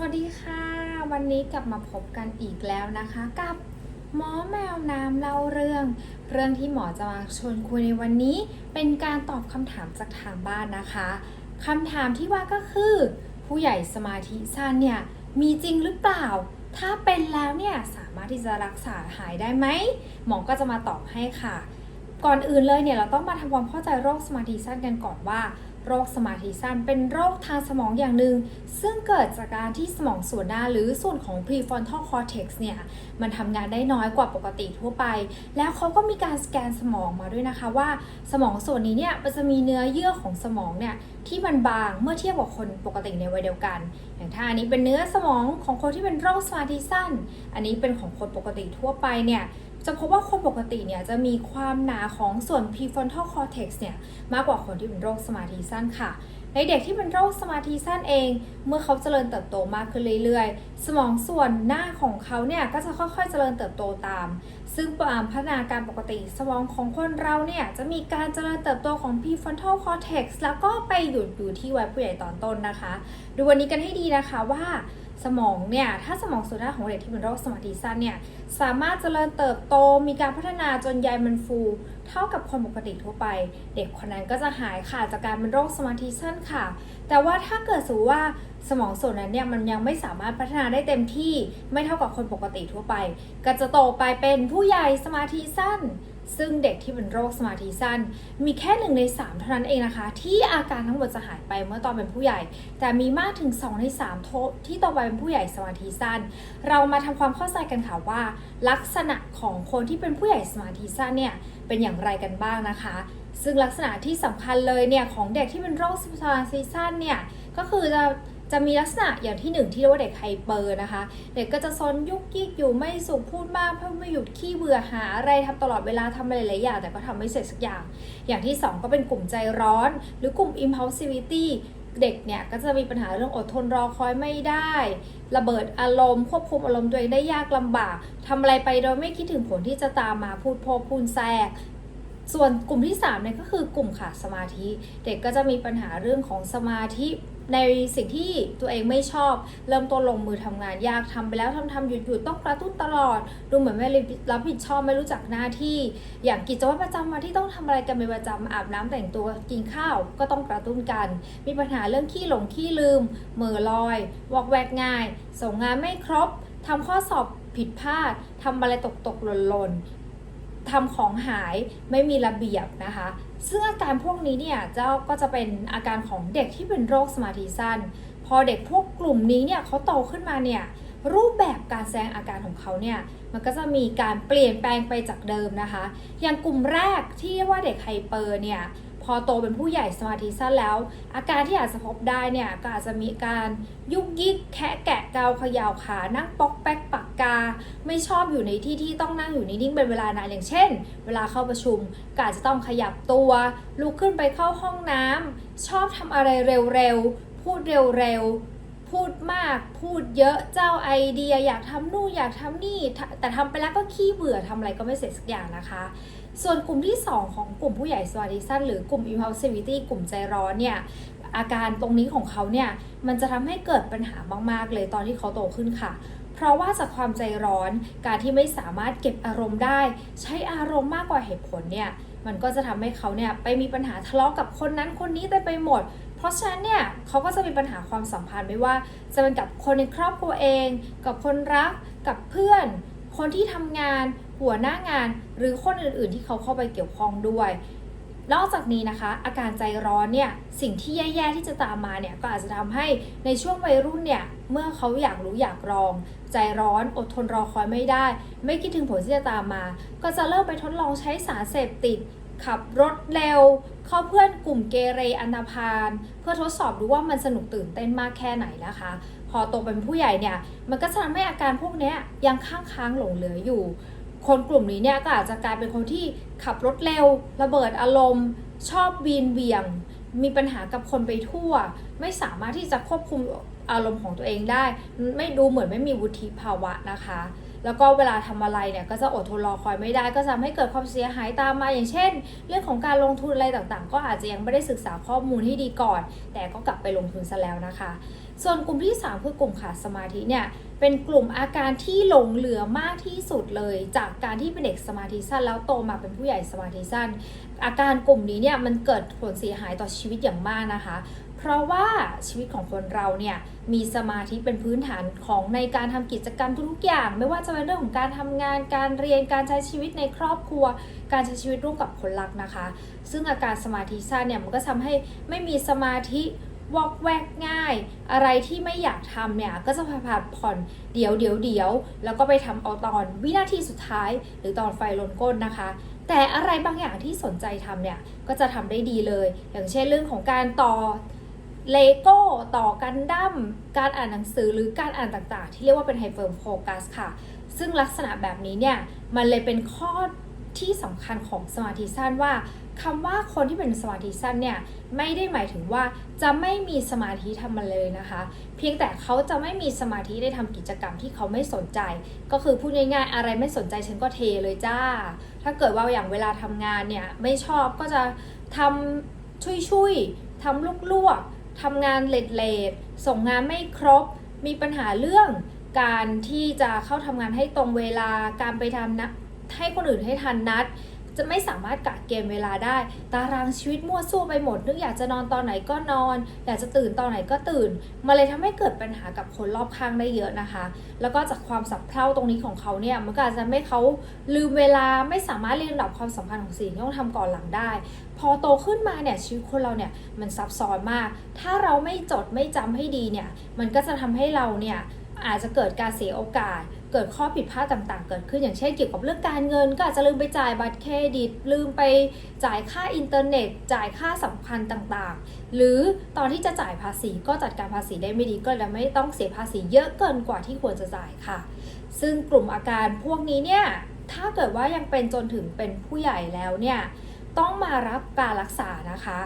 สวัสดีค่ะ วันนี้กลับมาพบกันอีกแล้วนะคะ กับหมอแมวน้ำเล่าเรื่อง เรื่องที่หมอจะมาชวนคุยในวันนี้ เป็นการตอบคำถามจากทางบ้านนะคะคำถามที่ว่าก็คือ ผู้ใหญ่สมาธิสั้นเนี่ยมีจริงหรือเปล่า ถ้าเป็นแล้วเนี่ยสามารถที่จะรักษาหายได้ไหมหมอก็จะมาตอบให้ค่ะ ก่อนอื่นเลยเนี่ยเราต้องมาทำความเข้าใจโรคสมาธิสั้นกันก่อนว่า โรคสมาธิสั้นเป็นโรคทางสมองอย่างหนึ่ง ซึ่งเกิดจากการที่สมองส่วนหน้าหรือส่วนของ prefrontal cortex เนี่ย มันทำงานได้น้อยกว่าปกติทั่วไป แล้วเขาก็มีการสแกนสมองมาด้วยนะคะว่า สมองส่วนนี้เนี่ยมันจะมีเนื้อเยื่อของสมองเนี่ยที่มันบางเมื่อเทียบกับคนปกติในวัยเดียวกัน อย่างถ้าอันนี้เป็นเนื้อสมองของคนที่เป็นโรคสมาธิสั้น อันนี้เป็นของคนปกติทั่วไปเนี่ย จะพบว่าคนปกติเนี่ยจะมีความหนาของส่วน prefrontal cortex เนี่ยมากกว่าคนที่เป็นโรคสมาธิสั้นค่ะ ในเด็กที่เป็นโรคสมาธิสั้นเอง เมื่อเขาเจริญเติบโตมากขึ้นเรื่อยๆ สมองส่วนหน้าของเขาเนี่ยก็จะค่อยๆเจริญเติบโตตาม ซึ่งตามพัฒนาการปกติสมองของคนเราเนี่ยจะมีการเจริญเติบโตของ prefrontal cortex แล้วก็ไปหยุดอยู่ที่วัยผู้ใหญ่ตอนต้นนะคะ ดูวันนี้กันให้ดีนะคะว่า สมองเนี่ยถ้าสมองส่วนหน้าของเด็กที่เป็นโรคสมาธิสั้นเนี่ยสามารถเจริญเติบโตมีการพัฒนาจนใยมันฟู เท่ากับคนปกติทั่วไป เด็กคนนั้นก็จะหายขาดจากการเป็นโรคสมาธิสั้นค่ะ แต่ว่าถ้าเกิดสมมติว่าสมองส่วนนั้นเนี่ยมันยังไม่สามารถพัฒนาได้เต็มที่ไม่เท่ากับคนปกติทั่วไป ก็จะโตไปเป็นผู้ใหญ่สมาธิสั้น ซึ่งเด็กที่เป็นโรคสมาธิสั้น มีแค่หนึ่งในสามเท่านั้นเองนะคะ ที่อาการทั้งหมดจะหายไปเมื่อตอนเป็นผู้ใหญ่ แต่มีมากถึง 2 ใน 3 โทที่โตไปเป็นผู้ใหญ่สมาธิสั้น เรามาทำความเข้าใจกันค่ะว่า ลักษณะของคนที่เป็นผู้ใหญ่สมาธิสั้นเนี่ยเป็นอย่างไรกันบ้างนะคะ ซึ่งลักษณะที่สำคัญเลยเนี่ยของเด็กที่เป็นโรคสมาธิสั้นเนี่ยก็คือจะ จะมีลักษณะอย่างที่หนึ่งที่เรียกว่าเด็กไฮเปอร์นะคะ เด็กก็จะซนยุกยิกอยู่ไม่สุขพูดมากเพื่อไม่หยุดขี้เบื่อหาอะไรทำตลอดเวลาทำอะไรหลายอย่าง แต่ก็ทำไม่เสร็จสักอย่าง อย่างที่ 2 ก็เป็นกลุ่มใจร้อน หรือกลุ่ม impulsivity เด็กเนี่ยก็จะมีปัญหาเรื่องอดทนรอคอยไม่ได้ ระเบิดอารมณ์ ควบคุมอารมณ์ตัวเองได้ยากลำบากทำอะไรไปโดยไม่คิดถึงผลที่จะตามมาพูดโพพูนแทรกส่วนกลุ่มที่3เนี่ยก็คือกลุ่มขาดสมาธิ เด็กก็จะมีปัญหาเรื่องของสมาธิ ในสิ่งที่ตัวเองไม่ชอบ เริ่มต้นลงมือทำงานยากทำไปแล้วทำทำหยุดหยุดต้องกระตุ้นตลอด ดูเหมือนไม่รับผิดชอบไม่รู้จักหน้าที่ อย่างกิจวัตรประจำวันที่ต้องทำอะไรกันเป็นประจำอาบน้ำแต่งตัวกินข้าวก็ต้องกระตุ้นกัน มีปัญหาเรื่องขี้หลงขี้ลืมเหม่อลอย วอกแวกง่าย ส่งงานไม่ครบทำข้อสอบผิดพลาดทำอะไรตกตกหล่นหล่นทำของหายไม่มีระเบียบนะคะ ซึ่งอาการพวกนี้เนี่ยเจ้าก็จะเป็นอาการของเด็กที่เป็นโรคสมาธิสั้น พอเด็กพวกกลุ่มนี้เนี่ยเขาโตขึ้นมาเนี่ยรูปแบบการแสดงอาการของเขาเนี่ยมันก็จะมีการเปลี่ยนแปลงไปจากเดิมนะคะ อย่างกลุ่มแรกที่เรียกว่าเด็กไฮเปอร์เนี่ย อโตเป็นผู้ใหญ่สมาธิสั้นแล้ว อาการที่อาจจะพบได้เนี่ยก็อาจจะมีการยุกยิกแคะแกะเกาเขย่าขานั่งปอกแป๊กปากกา ไม่ชอบอยู่ในที่ที่ต้องนั่งอยู่นิ่งๆเป็นเวลานานอย่างเช่น เวลาเข้าประชุมก็อาจจะต้องขยับตัวลุกขึ้นไปเข้าห้องน้ำชอบทำอะไรเร็วๆพูดเร็วๆพูดมากพูดเยอะเจ้าไอเดียอยากทำนู่นอยากทำนี่ แต่ทำไปแล้วก็ขี้เบื่อทำอะไรก็ไม่เสร็จสักอย่างนะคะ ส่วนกลุ่มที่ 2 ของกลุ่มผู้ใหญ่สมาธิสันหรือกลุ่ม impulsivity กลุ่มใจร้อนเนี่ยอาการตรงนี้ของเขาเนี่ยมันจะทำให้เกิดปัญหามาก ๆ เลยตอนที่เขาโตขึ้นค่ะ เพราะว่าจากความใจร้อนการที่ไม่สามารถเก็บอารมณ์ได้ ใช้อารมณ์มากกว่าเหตุผลเนี่ยมันก็จะทำให้เขาเนี่ยไปมีปัญหาทะเลาะกับคนนั้นคนนี้ได้ไปหมด เพราะฉะนั้นเนี่ยเขาก็จะมีปัญหาความสัมพันธ์ไม่ว่า จะเป็นกับคนในครอบครัวเอง กับคนรักกับเพื่อน คนที่ทำงานหัวหน้างาน หรือคนอื่นๆที่เขาเข้าไปเกี่ยวข้องด้วยนอกจากนี้นะคะ อาการใจร้อนเนี่ยสิ่งที่แย่ๆที่จะตามมาเนี่ยก็อาจจะทำให้ในช่วงวัยรุ่นเนี่ยเมื่อเขาอยากรู้อยากลอง ใจร้อนอดทนรอคอยไม่ได้ ไม่คิดถึงผลที่จะตามมา ก็จะเริ่มไปทดลองใช้สารเสพติด ขับรถเร็ว เข้าเพื่อนกลุ่มเกเรอันธพาลเพื่อทดสอบดูว่ามันสนุกตื่นเต้นมากแค่ไหนนะคะ พอโตเป็นผู้ใหญ่เนี่ยมันก็จะทำให้อาการพวกเนี้ยยังค้างค้างหลงเหลืออยู่ คนกลุ่มนี้เนี่ยก็อาจจะกลายเป็นคนที่ขับรถเร็ว ระเบิดอารมณ์ ชอบวีนเวียง มีปัญหากับคนไปทั่ว ไม่สามารถที่จะควบคุมอารมณ์ของตัวเองได้ ไม่ดูเหมือนไม่มีวุฒิภาวะนะคะ แล้วก็เวลาทำอะไรเนี่ยก็จะอดทนรอคอยไม่ได้ ก็จะทำให้เกิดความเสียหายตามมาอย่างเช่น เรื่องของการลงทุนอะไรต่างๆ ก็อาจจะยังไม่ได้ศึกษาข้อมูลที่ดีก่อน แต่ก็กลับไปลงทุนซะแล้วนะคะ ส่วนกลุ่มที่ 3 คือกลุ่มขาดสมาธิเนี่ยเป็นกลุ่มอาการที่หลงเหลือมากที่สุดเลย จากการที่เป็นเด็กสมาธิสั้นแล้วโตมาเป็นผู้ใหญ่สมาธิสั้น อาการกลุ่มนี้เนี่ยมันเกิดผลเสียหายต่อชีวิตอย่างมากนะคะ เพราะว่าชีวิตของคนเราเนี่ยมีสมาธิเป็นพื้นฐานของในการทำกิจกรรมทุกๆอย่าง ไม่ว่าจะเป็นเรื่องของการทำงานการเรียนการใช้ชีวิตในครอบครัว การใช้ชีวิตร่วมกับคนรักนะคะ ซึ่งอาการสมาธิสั้นเนี่ยมันก็ทำให้ไม่มีสมาธิวอกแวกง่าย อะไรที่ไม่อยากทำเนี่ย ก็จะผ่านผ่อนเดี๋ยวเดี๋ยวเดี๋ยวแล้วก็ไปทำเอาตอนวินาทีสุดท้าย หรือตอนไฟลนก้นนะคะ แต่อะไรบางอย่างที่สนใจทำเนี่ย ก็จะทำได้ดีเลย อย่างเช่นเรื่องของการต่อ เลโก้ต่อกันดั้มการอ่านหนังสือหรือการอ่านต่างๆ ที่เรียกว่าเป็นไฮเ p อร์โฟกัสค่ะ ซึ่งลักษณะแบบนี้เนี่ย มันเลยเป็นข้อที่สำคัญของสมาธิสั้นว่าคำว่าคนที่เป็นสมาธิสั้นเนี่ย ไม่ได้หมายถึงว่าจะไม่มีสมาธิทำมันเลยนะคะ เพียงแต่เขาจะไม่มีสมาธิได้ทำกิจกรรมที่เขาไม่สนใจ ก็คือพูดง่ายๆ อะไรไม่สนใจฉันก็เทเลยจ้า ถ้าเกิดว่าอย่างเวลาทำงานเนี่ย ไม่ชอบก็จะทำชุยๆทำลวกๆ ทำงานเลทๆส่งงานไม่ครบ มีปัญหาเรื่องการที่จะเข้าทำงานให้ตรงเวลาการไปทำนะให้คนอื่นให้ทันนัด จะไม่สามารถกะเกมเวลาได้ ตารางชีวิตมั่วซั่วไปหมด นึกอยากจะนอนตอนไหนก็นอน อยากจะตื่นตอนไหนก็ตื่นมาเลยทำให้เกิดปัญหากับคนรอบข้างได้เยอะนะคะ แล้วก็จากความสับเพร่าตรงนี้ของเขาเนี่ยมันก็อาจจะทำให้เขาลืมเวลาไม่สามารถเรียนระดับความสัมพันธ์ของสิ่งที่ต้องทำก่อนหลังได้ พอโตขึ้นมาเนี่ยชีวิตคนเราเนี่ยมันซับซ้อนมาก ถ้าเราไม่จดไม่จำให้ดีเนี่ยมันก็จะทำให้เราเนี่ย อาจจะเกิดการเสียโอกาส เกิดข้อผิดพลาดต่างๆ เกิดขึ้นอย่างเช่นเกี่ยวกับเรื่องการเงิน ก็อาจจะลืมไปจ่ายบัตรเครดิต ลืมไปจ่ายค่าอินเทอร์เน็ต จ่ายค่าสัมพันธ์ต่างๆ หรือตอนที่จะจ่ายภาษีก็จัดการภาษีได้ไม่ดีก็เลยไม่ต้องเสียภาษีเยอะเกินกว่าที่ควรจะจ่ายค่ะ ซึ่งกลุ่มอาการพวกนี้เนี่ยถ้าเกิดว่ายังเป็นจนถึงเป็นผู้ใหญ่แล้วเนี่ยต้องมารับการรักษานะคะ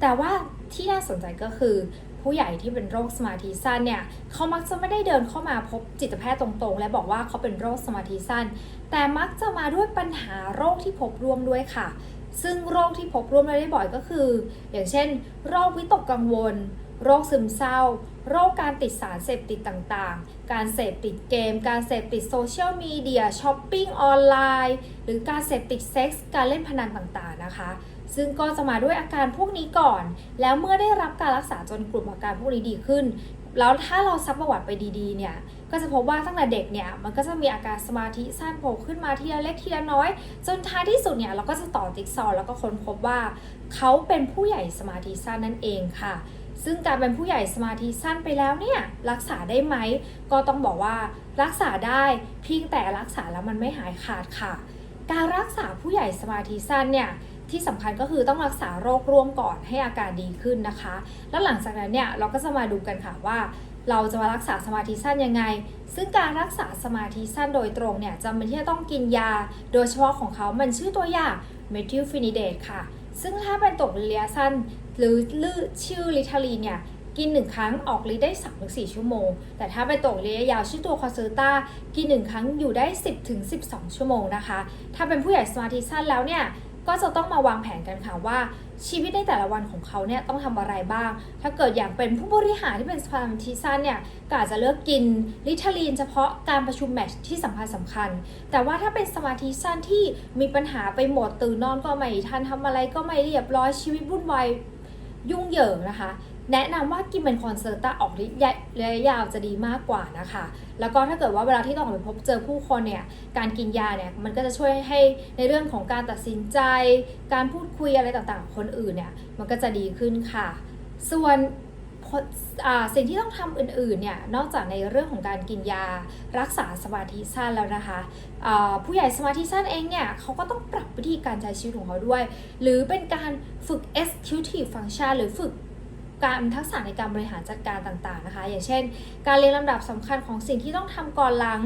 แต่ว่าที่น่าสนใจก็คือ ผู้ใหญ่ที่เป็นโรคสมาธิสั้นเนี่ยเขามักจะไม่ได้เดินเข้ามาพบจิตแพทย์ตรงๆ และบอกว่าเขาเป็นโรคสมาธิสั้น แต่มักจะมาด้วยปัญหาโรคที่พบร่วมด้วยค่ะ ซึ่งโรคที่พบร่วมได้บ่อยก็คือ อย่างเช่น โรควิตกกังวล โรคซึมเศร้า โรคการติดสารเสพติดต่างๆ การเสพติดเกม การเสพติดโซเชียลมีเดียช้อปปิ้งออนไลน์ หรือการเสพติดเซ็กส์การเล่นพนันต่างๆนะคะ ซึ่งก็จะมาด้วยอาการพวกนี้ก่อน แล้วเมื่อได้รับการรักษาจนกลุ่มอาการพวกนี้ดีขึ้น แล้วถ้าเราซักประวัติไปดีๆเนี่ยก็จะพบว่าตั้งแต่เด็กเนี่ยมันก็จะมีอาการสมาธิสั้นโผล่ขึ้นมาทีละเล็กทีละน้อย จนท้ายที่สุดเนี่ยเราก็จะต่อจิ๊กซอแล้วก็ค้นพบว่า เขาเป็นผู้ใหญ่สมาธิสั้นนั่นเองค่ะซึ่งการเป็นผู้ใหญ่สมาธิสั้นไปแล้วเนี่ยรักษาได้ไหม ก็ต้องบอกว่ารักษาได้เพียงแต่รักษาแล้วมันไม่หายขาดค่ะ การรักษาผู้ใหญ่สมาธิสั้นเนี่ย ที่สำคัญก็คือต้องรักษาโรคร่วมก่อนให้อาการดีขึ้นนะคะ แล้วหลังจากนั้นเนี่ยเราก็จะมาดูกันค่ะว่า เราจะมารักษาสมาธิสั้นยังไง ซึ่งการรักษาสมาธิสั้นโดยตรงเนี่ยจำเป็นที่จะต้องกินยา โดยเฉพาะของเขามันชื่อตัวอย่างเมทิลฟินิเดตค่ะ ซึ่งถ้าเป็นตัวระยะสั้น หรือลือชื่อลิทาลีเนี่ยกิน 1 ครั้งออกฤทธิ์ได้ 3-4 ชั่วโมง แต่ถ้าเป็นตัวระยะยาวชื่อตัวคอเซอร์ตากิน 1 ครั้งอยู่ได้ 10-12 ชั่วโมงนะคะ ถ้าเป็นผู้ใหญ่สมาธิสั้นแล้วเนี่ย ก็จะต้องมาวางแผนกันค่ะว่าชีวิตในแต่ละวันของเขาเนี่ยต้องทำอะไรบ้าง ถ้าเกิดอย่างเป็นผู้บริหารที่เป็นสมาธิสั้นเนี่ยก็อาจจะเลือกกินลิทาลีนเฉพาะการประชุมแมชที่สำคัญสำคัญ แต่ว่าถ้าเป็นสมาธิสั้นที่มีปัญหาไปหมดตื่นนอนก็ไม่ทันทำอะไรก็ไม่เรียบร้อยชีวิตวุ่นวายยุ่งเหยิงนะคะ แนะนำว่ากินเป็นคอนเซอร์ตาออกฤทธิ์ระยะยาวจะดีมากกว่านะคะ แล้วก็ถ้าเกิดว่าเวลาที่ต้องไปพบเจอผู้คนเนี่ย การกินยาเนี่ยมันก็จะช่วยให้ในเรื่องของการตัดสินใจ การพูดคุยอะไรต่างๆ คนอื่นเนี่ยมันก็จะดีขึ้นค่ะ ส่วนสิ่งที่ต้องทำอื่นๆเนี่ยนอกจากในเรื่องของการกินยารักษาสมาธิสั้นแล้วนะคะผู้ใหญ่สมาธิสั้นเองเนี่ยเขาก็ต้องปรับวิธีการใช้ชีวิตของเขาด้วย หรือเป็นการฝึก executive function หรือฝึก การทักษะในการบริหารจัดการต่างๆนะคะ อย่างเช่น การเรียงลำดับสำคัญของสิ่งที่ต้องทำก่อนหลัง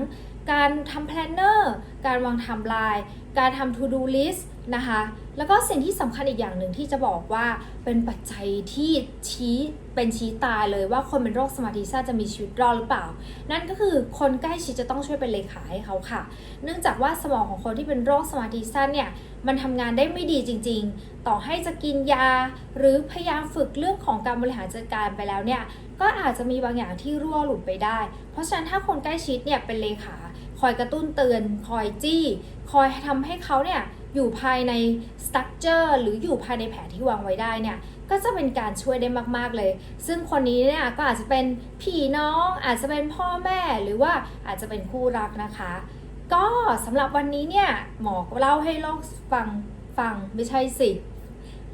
การทำแพลนเนอร์ การวางไทม์ไลน์ การทำ to do list นะคะ แล้วก็สิ่งที่สำคัญอีกอย่างหนึ่งที่จะบอกว่าเป็นปัจจัยที่ชี้เป็นชี้ตายเลยว่าคนเป็นโรคสมาธิสั้นจะมีชีวิตรอดหรือเปล่า นั่นก็คือคนใกล้ชิดจะต้องช่วยเป็นเลขาให้เขาค่ะ เนื่องจากว่าสมองของคนที่เป็นโรคสมาธิสั้นเนี่ยมันทำงานได้ไม่ดีจริง ๆ ต่อให้จะกินยา หรือพยายามฝึกเรื่องของการบริหารจัดการไปแล้วเนี่ยก็อาจจะมีบางอย่างที่รั่วหลุดไปได้ เพราะฉะนั้นถ้าคนใกล้ชิดเนี่ยเป็นเลขา อยกระตุ้นเตือน คอยจี้ คอยทำให้เขาเนี่ยอยู่ภายในสตั๊กเจอร์หรืออยู่ภายในแผนที่วางไว้ได้เนี่ยก็จะเป็นการช่วยได้มาก ๆ เลย ซึ่งคนนี้เนี่ยก็อาจจะเป็นพี่น้อง อาจจะเป็นพ่อแม่ หรือว่าอาจจะเป็นคู่รักนะคะ ก็สำหรับวันนี้เนี่ยหมอเล่าให้โลกฟังฟังไม่ใช่สิ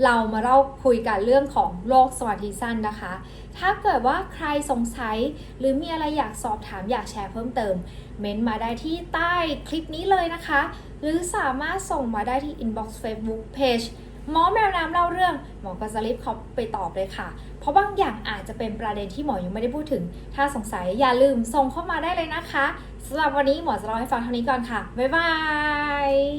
เรามาเล่าคุยกันเรื่องของโรคสมาธิสั้นนะคะ ถ้าเกิดว่าใครสงสัยหรือมีอะไรอยากสอบถามอยากแชร์เพิ่มเติม เม้นต์มาได้ที่ใต้คลิปนี้เลยนะคะ หรือสามารถส่งมาได้ที่ inbox Facebook page หมอแมวน้ำเล่าเรื่อง หมอก็จะรีบเขาไปตอบเลยค่ะ เพราะบางอย่างอาจจะเป็นประเด็นที่หมอยังไม่ได้พูดถึง ถ้าสงสัยอย่าลืมส่งเข้ามาได้เลยนะคะสำหรับวันนี้หมอจะเล่าให้ฟังเท่านี้ก่อนค่ะ บ๊ายบาย